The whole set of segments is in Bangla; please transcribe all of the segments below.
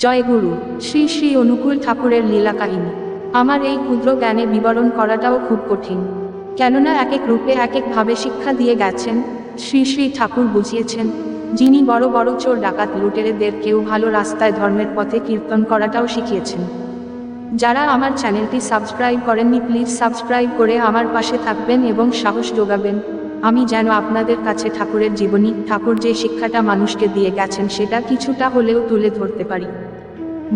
জয় গুরু শ্রী শ্রী অনুকূল ঠাকুরের লীলা কাহিনী। আমার এই ক্ষুদ্র জ্ঞানে বিবরণ করাটাও খুব কঠিন। কেননা এক এক রূপে এক একভাবে শিক্ষা দিয়ে গেছেন, শ্রী শ্রী ঠাকুর বুঝিয়েছেন, যিনি বড় বড় চোর ডাকাত লুটেরেদের কেউ ভালো রাস্তায় ধর্মের পথে কীর্তন করাটাও শিখিয়েছেন। যারা আমার চ্যানেলটি সাবস্ক্রাইব করেননি, প্লিজ সাবস্ক্রাইব করে আমার পাশে থাকবেন এবং সাহস যোগাবেন। আমি যেন আপনাদের কাছে ঠাকুরের জীবনী, ঠাকুর যে শিক্ষাটা মানুষকে দিয়ে গেছেন সেটা কিছুটা হলেও তুলে ধরতে পারি।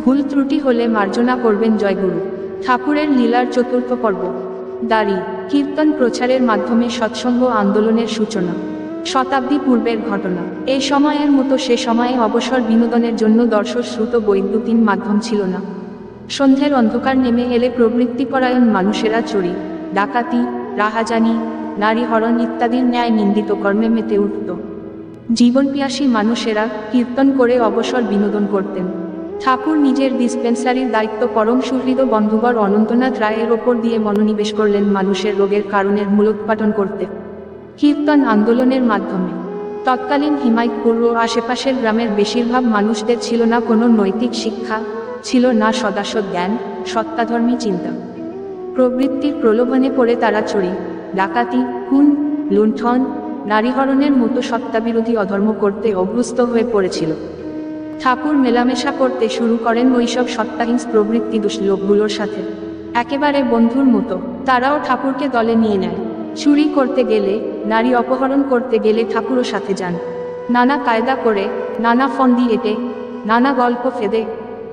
ভুল ত্রুটি হলে মার্জনা করবেন জয়গুরু। ঠাকুরের লীলার চতুর্থ পর্ব। দাড়ি, কীর্তন প্রচারের মাধ্যমে সৎসঙ্গ আন্দোলনের সূচনা। শতাব্দী পূর্বের ঘটনা। এই সময়ের মতো সে সময়ে অবসর বিনোদনের জন্য দর্শশ্রুত বৈদ্যুতিন মাধ্যম ছিল না। সন্ধ্যের অন্ধকার নেমে এলে প্রবৃত্তিপরায়ণ মানুষেরা চুরি, ডাকাতি, রাহাজানি নারী হরণ ইত্যাদির ন্যায় নিন্দিত কর্মে মেতে উঠত। জীবনপিয়াসী মানুষেরা কীর্তন করে অবসর বিনোদন করতেন। ঠাকুর নিজের ডিসপেন্সারির দায়িত্ব পরম সুহৃদ বন্ধুবর অনন্তনাথ রায়ের ওপর দিয়ে মনোনিবেশ করলেন মানুষের রোগের কারণের মূলোৎপাটন করতে। কীর্তন আন্দোলনের মাধ্যমে। তৎকালীন হিমায়তপুর ও আশেপাশের গ্রামের বেশিরভাগ মানুষদের ছিল না কোনো নৈতিক শিক্ষা, ছিল না সদাসৎ জ্ঞান, সত্তাধর্মী চিন্তা। প্রবৃত্তির প্রলোভনে পড়ে তারা চুরি। ডাকাতি, খুন, লুণ্ঠন, নারীহরণের মতো সত্তাবিরোধী অধর্ম করতে অভ্যস্ত হয়ে পড়েছিল। ঠাকুর মেলামেশা করতে শুরু করেন ওইসব সত্তাহীন প্রবৃত্তি দুষ্লোকগুলোর সাথে। একেবারে বন্ধুর মতো, তারাও ঠাকুরকে দলে নিয়ে নেয়। চুরি করতে গেলে, নারী অপহরণ করতে গেলে ঠাকুরও সাথে যান। নানা কায়দা করে, নানা ফন্দি এঁটে, নানা গল্প ফেদে,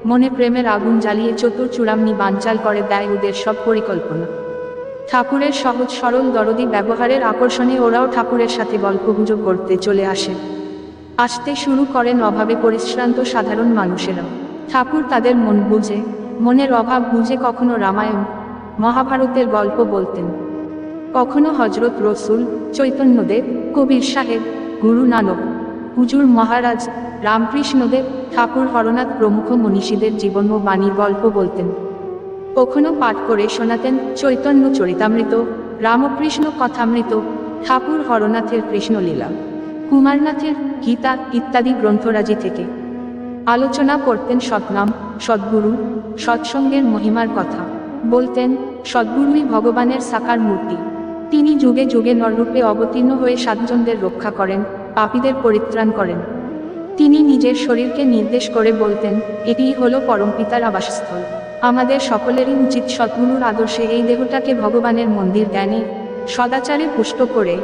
মনে প্রেমের আগুন জ্বালিয়ে চতুর চূড়ামনি বানচাল করে দেয় ওদের সব পরিকল্পনা। ঠাকুরের সহজ সরল দরদি ব্যবহারের আকর্ষণে ওরাও ঠাকুরের সাথে গল্পগুজব করতে চলে আসে। আসতে শুরু করেন অভাবে পরিশ্রান্ত সাধারণ মানুষেরা। ঠাকুর তাদের মন বুঝে, মনের অভাব বুঝে কখনো রামায়ণ, মহাভারতের গল্প বলতেন। কখনো হজরত রসুল, চৈতন্যদেব, কবির সাহেব, গুরু নানক, হুজুর মহারাজ, রামকৃষ্ণদেব, ঠাকুর হরনাথ প্রমুখ মনীষীদের জীবন ও বাণীর গল্প বলতেন। কখনো পাঠ করে শোনাতেন চৈতন্য চরিতামৃত, রামকৃষ্ণ কথামৃত, ঠাকুর হরনাথের কৃষ্ণলীলা, কুমারনাথের গীতা ইত্যাদি গ্রন্থরাজি থেকে। আলোচনা করতেন সৎনাম, সদ্গুরু, সৎসঙ্গের মহিমার কথা, বলতেন, সদ্গুরুই ভগবানের সাকার মূর্তি। তিনি যুগে যুগে নররূপে অবতীর্ণ হয়ে সাতজনদের রক্ষা করেন, পাপীদের পরিত্রাণ করেন। তিনি নিজের শরীরকে নির্দেশ করে বলতেন, এটিই হলো পরমপিতার আবাসস্থল। আমাদের সকলেরই উচিত সদ্গুরুর আদর্শে এই দেহটাকে ভগবানের মন্দির জ্ঞানে সদাচারে পুষ্ট করে,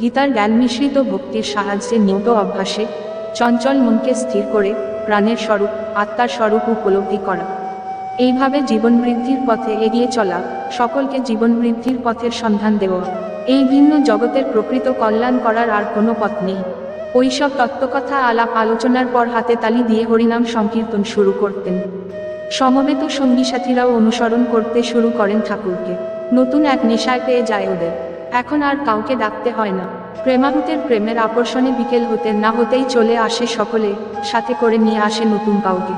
গীতার জ্ঞান মিশ্রিত ভক্তির সাহায্যে নিয়ত অভ্যাসে, চঞ্চল মনকে স্থির করে, প্রাণের স্বরূপ, আত্মার স্বরূপ উপলব্ধি করা। এইভাবে জীবন বৃদ্ধির পথে এগিয়ে চলা, সকলকে জীবন বৃদ্ধির পথের সন্ধান দেওয়া, এই ভিন্ন জগতের প্রকৃত কল্যাণ করার আর কোনো পথ নেই। ওইসব তত্ত্বকথা আলাপ আলোচনার পর হাতে তালি দিয়ে হরিনাম সংকীর্তন শুরু করতেন। সমবেত সঙ্গী সাথীরাও অনুসরণ করতে শুরু করেন ঠাকুরকে। নতুন এক নেশায় পেয়ে যায় ওদের। এখন আর কাউকে ডাকতে হয় না। প্রেমাহুতের প্রেমের আকর্ষণে বিকেল হতে না হতেই চলে আসে সকলে, সাথে করে নিয়ে আসে নতুন কাউকে।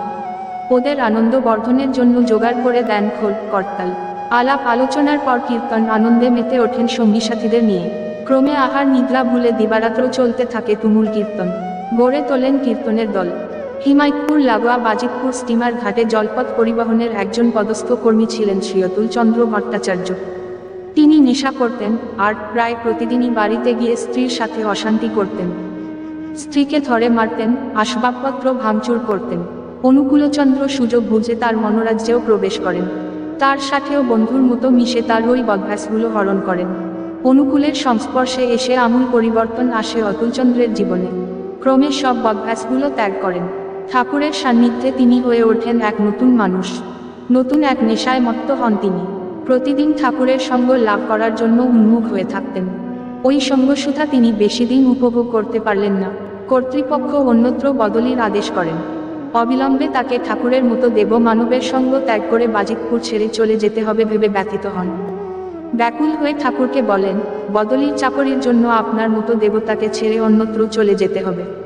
ওদের আনন্দ বর্ধনের জন্য জোগাড় করে দেন খোল, করতাল। আলাপ, আলোচনার পর কীর্তন, আনন্দে মেতে ওঠেন সঙ্গী সাথীদের নিয়ে। ক্রমে আহার, নিদ্রা ভুলে দিবারাত্র চলতে থাকে তুমুল কীর্তন। গড়ে তোলেন কীর্তনের দল। হিমায়তপুর লাগোয়া বাজিতপুর স্টিমার ঘাটে জলপথ পরিবহনের একজন পদস্থ কর্মী ছিলেন শ্রীয়তুল চন্দ্র ভট্টাচার্য। তিনি নেশা করতেন আর প্রায় প্রতিদিনই বাড়িতে গিয়ে স্ত্রীর সাথে অশান্তি করতেন। স্ত্রীকে ধরে মারতেন, আসবাবপত্র ভাঙচুর করতেন। অনুকূলচন্দ্র সুযোগ বুঝে তার মনোরাজ্যেও প্রবেশ করেন। তার সাথেও বন্ধুর মতো মিশে তার ওই বদভ্যাসগুলো হরণ করেন। অনুকূলের সংস্পর্শে এসে আমূল পরিবর্তন আসে অতুলচন্দ্রের জীবনে। ক্রমে সব বদভ্যাসগুলো ত্যাগ করেন। ঠাকুরের সান্নিধ্যে তিনি হয়ে ওঠেন এক নতুন মানুষ। নতুন এক নেশায় মত্ত হন তিনি। প্রতিদিন ঠাকুরের সঙ্গ লাভ করার জন্য উন্মুখ হয়ে থাকতেন। ওই সঙ্গসুধা তিনি বেশি দিন উপভোগ করতে পারলেন না। কর্তৃপক্ষ অন্যত্র বদলির আদেশ করেন। অবিলম্বে তাকে ঠাকুরের মতো দেব মানবের সঙ্গ ত্যাগ করে বাজিতপুর ছেড়ে চলে যেতে হবে ভেবে ব্যথিত হন। ব্যাকুল হয়ে ঠাকুরকে বলেন, বদলির চাকরির জন্য আপনার মতো দেবতাকে ছেড়ে অন্যত্র চলে যেতে হবে।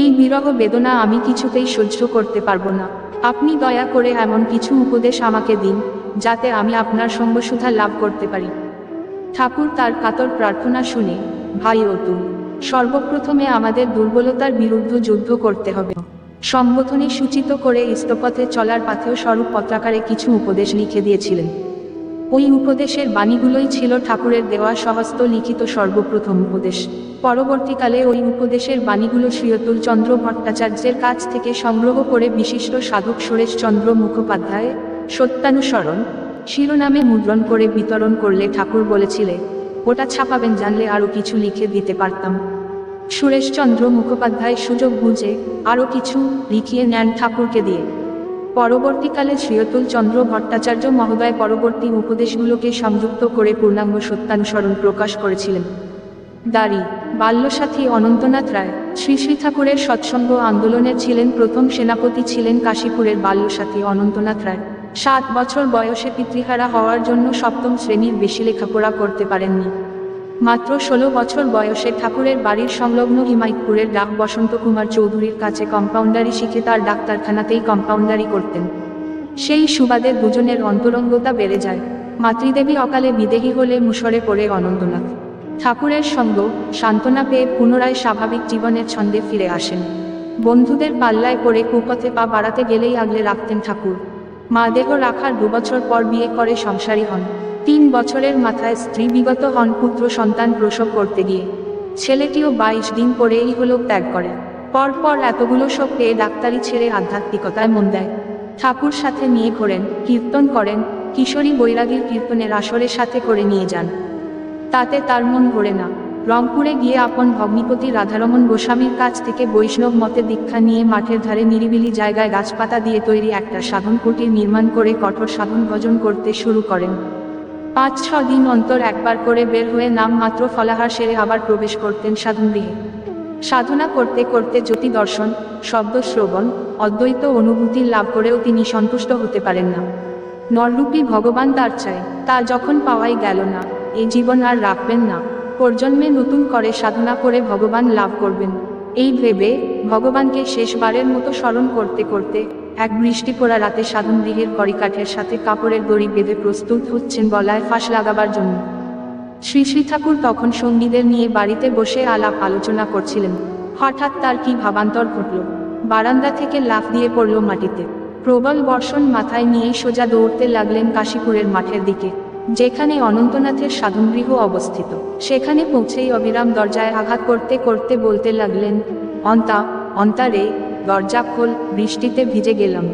এই বিরহ বেদনা আমি কিছুতেই সহ্য করতে পারব না। আপনি দয়া করে এমন কিছু উপদেশ আমাকে দিন, যাতে আমি আপনার সঙ্গসুধা লাভ করতে পারি। ঠাকুর তার কাতর প্রার্থনা শুনে, ভাই অতু সর্বপ্রথমে আমাদের দুর্বলতার বিরুদ্ধে যুদ্ধ করতে হবে। সম্বোধনে সূচিত করে ইস্তপথে চলার পাথেও স্বরূপ পত্রাকারে কিছু উপদেশ লিখে দিয়েছিলেন। ওই উপদেশের বাণীগুলোই ছিল ঠাকুরের দেওয়া সহস্ত লিখিত সর্বপ্রথম উপদেশ। পরবর্তীকালে ওই উপদেশের বাণীগুলো শ্রীয়তুল চন্দ্র ভট্টাচার্যের কাছ থেকে সংগ্রহ করে বিশিষ্ট সাধক সুরেশচন্দ্র মুখোপাধ্যায় সত্যানুসরণ, শিরোনামে মুদ্রণ করে বিতরণ করলে ঠাকুর বলেছিলে ওটা ছাপাবেন জানলে আরও কিছু লিখে দিতে পারতাম। সুরেশচন্দ্র মুখোপাধ্যায় সুযোগ বুঝে আরও কিছু লিখিয়ে নেন ঠাকুরকে দিয়ে। পরবর্তীকালে শ্রীয়তুল চন্দ্র ভট্টাচার্য মহোদয় পরবর্তী উপদেশগুলোকে সংযুক্ত করে পূর্ণাঙ্গ সত্যানুসরণ প্রকাশ করেছিলেন। দাড়ি বাল্যসাথী অনন্তনাথ রায়, শ্রী শ্রী ঠাকুরের সৎসঙ্গ আন্দোলনের ছিলেন প্রথম সেনাপতি ছিলেন কাশীপুরের বাল্যসাথী অনন্তনাথ রায়। সাত বছর বয়সে পিতৃহারা হওয়ার জন্য সপ্তম শ্রেণির বেশি লেখাপড়া করতে পারেননি। মাত্র ষোলো বছর বয়সে ঠাকুরের বাড়ির সংলগ্ন হিমায়তপুরের ডাক বসন্ত কুমার চৌধুরীর কাছে কম্পাউন্ডারি শিখে তার ডাক্তারখানাতেই কম্পাউন্ডারি করতেন। সেই সুবাদে দুজনের অন্তরঙ্গতা বেড়ে যায়। মাতৃদেবী অকালে বিদেহী হলে মুসরে পড়ে অনন্তনাথ। ঠাকুরের সঙ্গ, সান্ত্বনা পেয়ে পুনরায় স্বাভাবিক জীবনের ছন্দে ফিরে আসেন। বন্ধুদের পাল্লায় পড়ে কুপথে পা বাড়াতে গেলেই আগলে রাখতেন ঠাকুর। মা দেহ রাখার দুবছর পর বিয়ে করে সংসারী হন। তিন বছরের মাথায় স্ত্রী বিগত হন পুত্র সন্তান প্রসব করতে গিয়ে। ছেলেটিও বাইশ দিন পরেই হলো ত্যাগ করে। পরপর এতগুলো সব পেয়ে ডাক্তারি ছেড়ে আধ্যাত্মিকতায় মন দেয়। ঠাকুর সাথে নিয়ে ঘোরেন, কীর্তন করেন, কিশোরী বৈরাগীর কীর্তনের আসরের সাথে করে নিয়ে যান। তাতে তার মন ভরে না। রংপুরে গিয়ে আপন ভগ্নিপতি রাধারমন গোস্বামীর কাছ থেকে বৈষ্ণব মতে দীক্ষা নিয়ে মাঠের ধারে নিরিবিলি জায়গায় গাছপাতা দিয়ে তৈরি একটা সাধন কুটির নির্মাণ করে কঠোর সাধন ভজন করতে শুরু করেন। পাঁচ, ছ দিন অন্তর একবার করে বের হয়ে নাম মাত্র ফলাহার সেরে আবার প্রবেশ করতেন সাধনগৃহে। সাধনা করতে করতে জ্যোতি দর্শন, শব্দ শ্রবণ, অদ্বৈত অনুভূতির লাভ করেও তিনি সন্তুষ্ট হতে পারেন না। নররূপী ভগবান তার চাই তা যখন পাওয়াই গেল না এই জীবন আর রাখবেন না। প্রজন্মে নতুন করে সাধনা করে ভগবান লাভ করবেন। এই ভেবে ভগবানকে শেষবারের মতো স্মরণ করতে করতে এক বৃষ্টি পড়া রাতে সাধন গৃহের করিকাঠের সাথে কাপড়ের দড়ি বেঁধে প্রস্তুত হচ্ছেন গলায় ফাঁস লাগাবার জন্য। শ্রী শ্রী ঠাকুর তখন সঙ্গীদের নিয়ে বাড়িতে বসে আলাপ আলোচনা করছিলেন। হঠাৎ তার কি ভাবান্তর ঘটল? বারান্দা থেকে লাফ দিয়ে পড়ল মাটিতে। প্রবল বর্ষণ মাথায় নিয়েই সোজা দৌড়তে লাগলেন কাশীপুরের মাঠের দিকে। যেখানে অনন্তনাথের সাধনগৃহ অবস্থিত। সেখানে পৌঁছেই অবিরাম দরজায় আঘাত করতে করতে বলতে লাগলেন, অন্তা অন্তা রে, দরজা খোল, বৃষ্টিতে ভিজে গেলাম।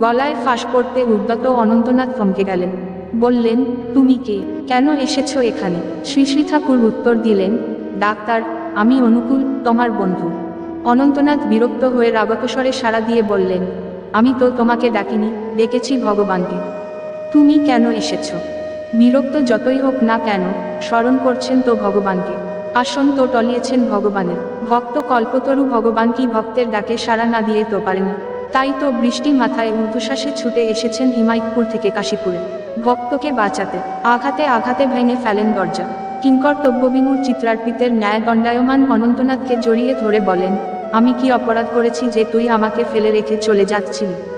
গলায় ফাঁস করতে উদ্যত অনন্তনাথ থমকে গেলেন। বললেন, তুমি কে? কেন এসেছ এখানে? শ্রী শ্রী ঠাকুর উত্তর দিলেন, ডাক্তার, আমি অনুকূল, তোমার বন্ধু। অনন্তনাথ বিরক্ত হয়ে রাগতস্বরে সাড়া দিয়ে বললেন, আমি তো তোমাকে ডাকিনি, ডেকেছি ভগবানকে। তুমি কেন এসেছ? বিরক্ত যতই হোক না কেন, স্মরণ করছেন তো ভগবানকে। আসন তো টলিয়েছেন ভগবানের ভক্ত কল্পতরু ভগবান কি ভক্তের ডাকে সাড়া না দিয়ে তো পারেন তাই তো বৃষ্টি মাথায় ঊর্ধ্বশ্বাসে ছুটে এসেছেন হিমায়তপুর থেকে কাশীপুরে। ভক্তকে বাঁচাতে, আঘাতে আঘাতে ভেঙে ফেলেন দরজা। কিঙ্কর কিংকর্তব্যবিমূর চিত্রার্পিতের ন্যায় দণ্ডায়মান অনন্তনাথকে জড়িয়ে ধরে বলেন, আমি কি অপরাধ করেছি যে তুই আমাকে ফেলে রেখে চলে যাচ্ছিলি?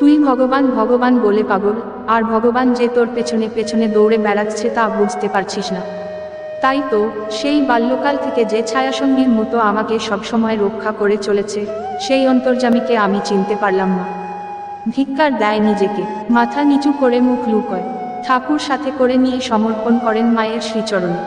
তুই ভগবান ভগবান বলে পাগল, আর ভগবান যে তোর পেছনে পেছনে দৌড়ে বেড়াচ্ছে তা বুঝতে পারছিস না। তাই তো, সেই বাল্যকাল থেকে যে ছায়াসঙ্গীর মতো আমাকে সবসময় রক্ষা করে চলেছে, সেই অন্তর্জামীকে আমি চিনতে পারলাম না। ধিক্কার দেয় নিজেকে, মাথা নিচু করে মুখ লুকয়, ঠাকুর সাথে করে নিয়ে সমর্পণ করেন মায়ের শ্রীচরণে।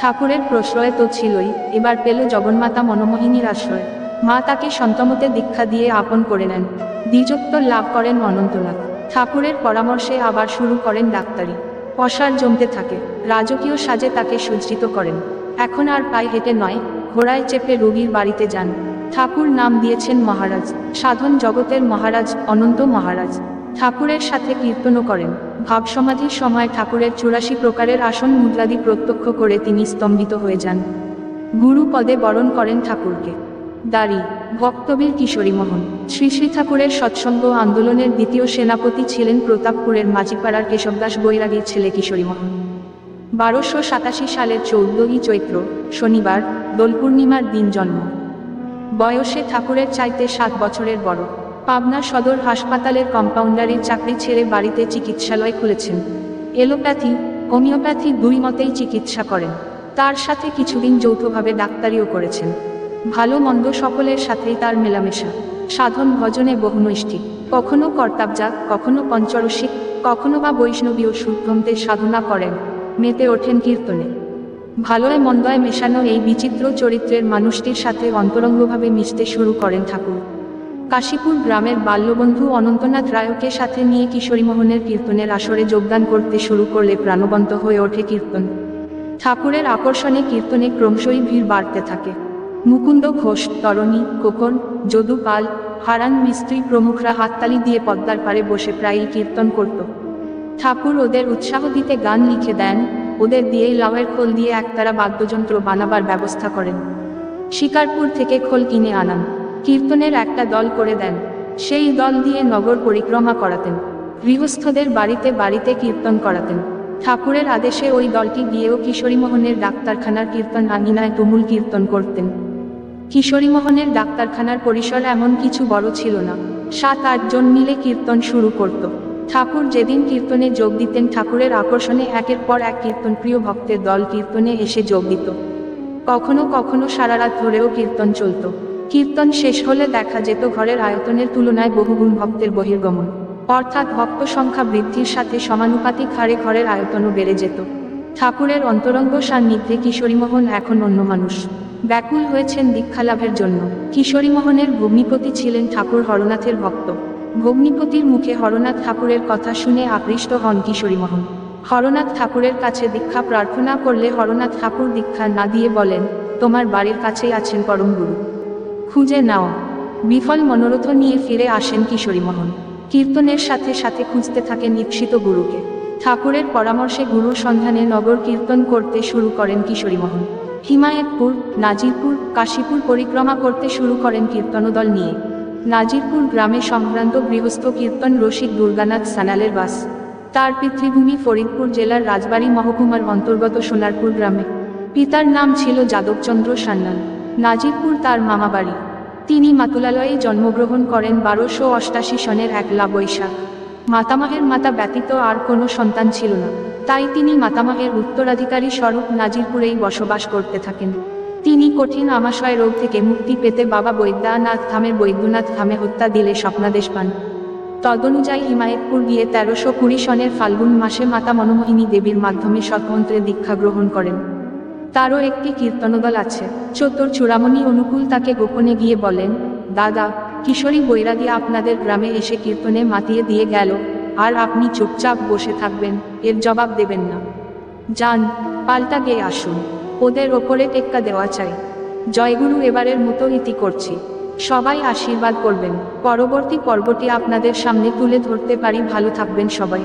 ঠাকুরের প্রশ্রয় তো ছিলই, এবার পেল জগন্মাতা মনোমোহিনীর আশ্রয়। মা তাকে সন্তমতে দীক্ষা দিয়ে আপন করে নেন। দ্বিজোত্তর লাভ করেন অনন্তনাথ ঠাকুরের পরামর্শে আবার শুরু করেন ডাক্তারি। পশার জমতে থাকে। রাজকীয় সাজে তাকে সজ্জিত করেন। এখন আর পায়ে হেঁটে নয়, ঘোড়ায় চেপে রোগীর বাড়িতে যান। ঠাকুর নাম দিয়েছেন মহারাজ। সাধন জগতের মহারাজ, অনন্ত মহারাজ। ঠাকুরের সাথে কীর্তনও করেন। ভাবসমাধির সময় ঠাকুরের চুরাশি প্রকারের আসন মুদ্রাদি প্রত্যক্ষ করে তিনি স্তম্ভিত হয়ে যান। গুরু পদে বরণ করেন ঠাকুরকে। দাড়ি ভক্তবীর কিশোরী মোহন, শ্রী শ্রী ঠাকুরের সৎসঙ্গ আন্দোলনের দ্বিতীয় সেনাপতি ছিলেন প্রতাপপুরের মাঝিপাড়ার কেশবদাস বৈরাগীর ছেলে কিশোরী মোহন। বারোশো সাতাশি সালের চৌদ্দই চৈত্র, শনিবার, দোল পূর্ণিমার দিন জন্ম। বয়সে ঠাকুরের চাইতে সাত বছরের বড়। পাবনা সদর হাসপাতালের কম্পাউন্ডারের চাকরি ছেড়ে বাড়িতে চিকিৎসালয় খুলেছেন। এলোপ্যাথি, হোমিওপ্যাথি দুই মতেই চিকিৎসা করেন। তার সাথে কিছুদিন যৌথভাবে ডাক্তারিও করেছেন। ভালো মন্দ সকলের সাথেই তার মেলামেশা। সাধন ভজনে বহুনৈষ্ঠিক কখনো কর্তাবজা কখনো পঞ্চরসিক কখনো বা বৈষ্ণবীয় শুদ্ধন্তের সাধনা করেন। মেতে ওঠেন কীর্তনে। ভালোয় মন্দয় মেশানো এই বিচিত্র চরিত্রের মানুষটির সাথে অন্তরঙ্গভাবে মিশতে শুরু করেন ঠাকুর। কাশীপুর গ্রামের বাল্যবন্ধু অনন্তনাথ রায়কে সাথে নিয়ে কিশোরীমোহনের কীর্তনের আসরে যোগদান করতে শুরু করলে প্রাণবন্ত হয়ে ওঠে কীর্তন। ঠাকুরের আকর্ষণে কীর্তনে ক্রমশই ভিড় বাড়তে থাকে। মুকুন্দ ঘোষ, তরণী, কোকন, যদু পাল, হারান মিস্ত্রি প্রমুখরা হাততালি দিয়ে পদ্মার পারে বসে প্রায়ই কীর্তন করত। ঠাকুর ওদের উৎসাহ দিতে গান লিখে দেন, ওদের দিয়েই লাউয়ের খোল দিয়ে একতারা বাদ্যযন্ত্র বানাবার ব্যবস্থা করেন। শিকারপুর থেকে খোল কিনে আনান, কীর্তনের একটা দল করে দেন, সেই দল দিয়ে নগর পরিক্রমা করাতেন, গৃহস্থদের বাড়িতে বাড়িতে কীর্তন করাতেন। ঠাকুরের আদেশে ওই দলটি গিয়েও কিশোরীমোহনের ডাক্তারখানার কীর্তন আঙিনায় তুমুল কীর্তন করতেন। কিশোরীমোহনের ডাক্তারখানার পরিসর এমন কিছু বড় ছিল না। সাত আটজন মিলে কীর্তন শুরু করত। ঠাকুর যেদিন কীর্তনে যোগ দিতেন, ঠাকুরের আকর্ষণে একের পর এক কীর্তন প্রিয় ভক্তের দল কীর্তনে এসে যোগ দিত। কখনো কখনো সারা রাত ধরেও কীর্তন চলত। কীর্তন শেষ হলে দেখা যেত ঘরের আয়তনের তুলনায় বহুগুণ ভক্তের বহির্গমন। অর্থাৎ ভক্ত সংখ্যা বৃদ্ধির সাথে সমানুপাতিক হারে ঘরের আয়তনও বেড়ে যেত। ঠাকুরের অন্তরঙ্গ সান্নিধ্যে কিশোরীমোহন এখন অন্য মানুষ। ব্যাকুল হয়েছেন দীক্ষালাভের জন্য। কিশোরীমোহনের ভগ্নিপতি ছিলেন ঠাকুর হরনাথের ভক্ত। ভগ্নিপতির মুখে হরনাথ ঠাকুরের কথা শুনে আকৃষ্ট হন কিশোরীমোহন। হরনাথ ঠাকুরের কাছে দীক্ষা প্রার্থনা করলে হরনাথ ঠাকুর দীক্ষা না দিয়ে বলেন, তোমার বাড়ির কাছেই আছেন পরম গুরু। খুঁজে নাও। বিফল মনোরথ নিয়ে ফিরে আসেন কিশোরীমোহন। কীর্তনের সাথে সাথে খুঁজতে থাকেন ঈপ্সিত গুরুকে। ঠাকুরের পরামর্শে গুরুর সন্ধানে নগর কীর্তন করতে শুরু করেন কিশোরীমোহন। হিমায়তপুর, নাজিরপুর, কাশীপুর পরিক্রমা করতে শুরু করেন কীর্তনদল নিয়ে। নাজিরপুর গ্রামে সম্ভ্রান্ত গৃহস্থ কীর্তন রসিক দুর্গানাথ সানালের বাস। তার পিতৃভূমি ফরিদপুর জেলার রাজবাড়ী মহকুমার অন্তর্গত সোনারপুর গ্রামে। পিতার নাম ছিল যাদবচন্দ্র সান্যাল। নাজিরপুর তার মামাবাড়ি তিনি মাতুলালয়ে জন্মগ্রহণ করেন বারোশো অষ্টাশি সনের একলা বৈশাখ মাতামহের মাতা ব্যতীত আর কোনো সন্তান ছিল না। তাই তিনি মাতামহের উত্তরাধিকারী স্বরূপ নাজিরপুরেই বসবাস করতে থাকেন। তিনি কঠিন আমাশয় রোগ থেকে মুক্তি পেতে বাবা বৈদ্যনাথ ধামের বৈদ্যনাথ ধামে হত্যা দিলে স্বপ্নাদেশ পান। তদনুযায়ী হিমায়তপুর গিয়ে তেরোশো কুড়ি সনের ফাল্গুন মাসে মাতা মনমোহিনী দেবীর মাধ্যমে স্বতন্ত্রে দীক্ষা গ্রহণ করেন। তারও একটি কীর্তনদল আছে। চতুর চূড়ামণি অনুকূল তাকে গোপনে গিয়ে বলেন, দাদা, কিশোরী বৈরাগী আপনাদের গ্রামে এসে কীর্তনে মাতিয়ে দিয়ে গেল। আর আপনি চুপচাপ বসে থাকবেন, এর জবাব দেবেন না। যান পাল্টা গিয়ে আসুন। ওদের ওপরে টেক্কা দেওয়া চাই। জয়গুরু এবারের মতো ইতি করছি। সবাই আশীর্বাদ করবেন। পরবর্তী পর্বটি আপনাদের সামনে তুলে ধরতে পারি। ভালো থাকবেন সবাই।